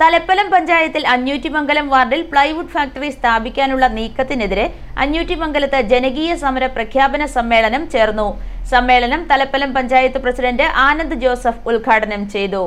തലപ്പലം പഞ്ചായത്തിൽ അഞ്ഞൂറ്റിമംഗലം വാർഡിൽ plywood factory സ്ഥാപിക്കാനുള്ള നീക്കത്തിനെതിരെ അഞ്ഞൂറ്റിമംഗലത്ത് ജനകീയ സമര പ്രഖ്യാപന സമ്മേളനം ചേർന്നു. സമ്മേളനം തലപ്പലം പഞ്ചായത്ത് പ്രസിഡന്റ് ആനന്ദ് ജോസഫ് ഉദ്ഘാടനം ചെയ്തു.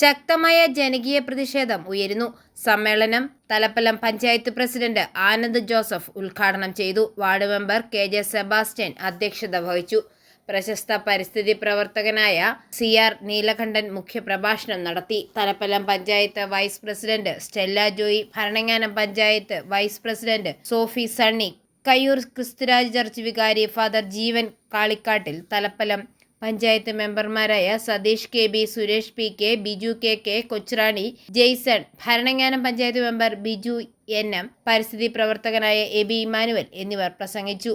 ശക്തമായ ജനകീയ പ്രതിഷേധം ഉയരുന്നു. സമ്മേളനം തലപ്പലം പഞ്ചായത്ത് പ്രസിഡന്റ് ആനന്ദ് ജോസഫ് ഉദ്ഘാടനം ചെയ്തു. Ward member K J Sebastian അധ്യക്ഷത വഹിച്ചു. പ്രശസ്ത പരിസ്ഥിതി പ്രവർത്തകനായ സി ആർ നീലകണ്ഠൻ മുഖ്യപ്രഭാഷണം നടത്തി. Thalappalam panchayat vice president Stella Joy Bharananganam panchayat vice president Sophie Sunny Kayyoor Kristhuraj church വികാരി ഫാദർ ജീവൻ കാളിക്കാട്ടിൽ തലപ്പലം പഞ്ചായത്ത് മെമ്പർമാരായ Satheesh K B Suresh P K Biju K K Kochurani Jaison Bharananganam panchayat member Biju N M പരിസ്ഥിതി പ്രവർത്തകനായ A B Emmanuel എന്നിവർ പ്രസംഗിച്ചു.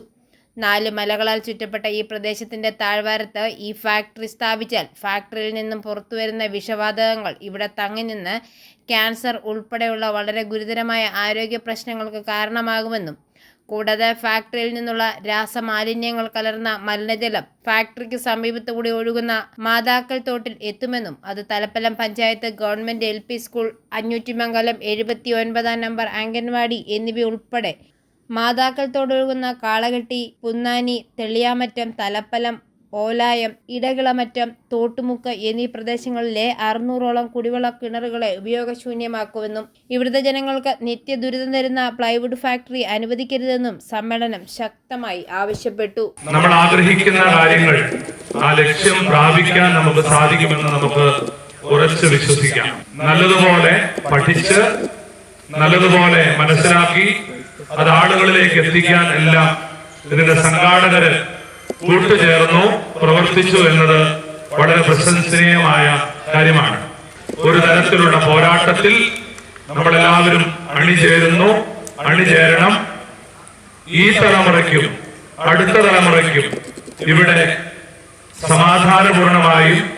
നാല് മലകളാൽ ചുറ്റപ്പെട്ട ഈ പ്രദേശത്തിന്റെ താഴ്വാരത്ത് ഈ ഫാക്ടറി സ്ഥാപിച്ചാൽ ഫാക്ടറിയിൽ നിന്നും പുറത്തുവരുന്ന വിഷവാതകങ്ങൾ ഇവിടെ തങ്ങി നിന്ന് ക്യാൻസർ ഉൾപ്പെടെയുള്ള വളരെ ഗുരുതരമായ ആരോഗ്യ പ്രശ്നങ്ങൾക്ക് കാരണമാകുമെന്നും കൂടാതെ ഫാക്ടറിയിൽ നിന്നുള്ള രാസമാലിന്യങ്ങൾ കലർന്ന മലിനജലം ഫാക്ടറിക്ക് സമീപത്തുകൂടി ഒഴുകുന്ന മാതാക്കൽ തോട്ടിൽ എത്തുമെന്നും അത് Thalappalam panchayat government L school Anjoottimangalam എഴുപത്തി ഒൻപതാം നമ്പർ അംഗൻവാടി എന്നിവയുൾപ്പെടെ മാതാക്കൾ തൊടൊഴുകുന്ന കാളകെട്ടി പുന്നാനി തെളിയാമറ്റം തലപ്പലം ഓലായം ഇടകിളമറ്റം തോട്ടുമുക്ക് എന്നീ പ്രദേശങ്ങളിലെ അറുന്നൂറോളം കുടിവെള്ള കിണറുകളെ ഉപയോഗശൂന്യമാക്കുമെന്നും ഇവിടുത്തെ ജനങ്ങൾക്ക് നിത്യ ദുരിതം തരുന്ന പ്ലൈവുഡ് ഫാക്ടറി അനുവദിക്കരുതെന്നും സമ്മേളനം ശക്തമായി ആവശ്യപ്പെട്ടു. നമ്മൾ ആഗ്രഹിക്കുന്ന കാര്യങ്ങൾ ആ ലക്ഷ്യം പ്രാപിക്കാൻ നമുക്ക് സാധിക്കുമെന്ന് നമുക്ക് ഉറച്ചു വിശ്വസിക്കാം. നല്ലതുപോലെ പഠിച്ച് നല്ലതുപോലെ മനസ്സിലാക്കി അത് ആളുകളിലേക്ക് എത്തിക്കാൻ എല്ലാം ഇതിന്റെ സംഘാടകര് കൂട്ടുചേർന്നു പ്രവർത്തിച്ചു എന്നത് വളരെ പ്രശംസനീയമായ കാര്യമാണ്. ഒരു തരത്തിലുള്ള പോരാട്ടത്തിൽ നമ്മളെല്ലാവരും അണിചേരുന്നു അണിചേരണം. ഈ തലമുറയ്ക്കും അടുത്ത തലമുറയ്ക്കും ഇവിടെ സമാധാനപൂർണമായും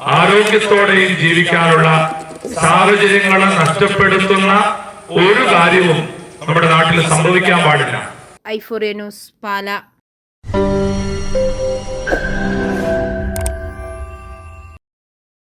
ആരോഗ്യത്തോടെയും ജീവിക്കാനുള്ള സാഹചര്യങ്ങൾ നഷ്ടപ്പെടുത്തുന്ന ഒരു കാര്യവും നമ്മുടെ നാട്ടിൽ സംഭവിക്കാൻ പാടില്ല. ഐഫോറിയ ന്യൂസ് പാല.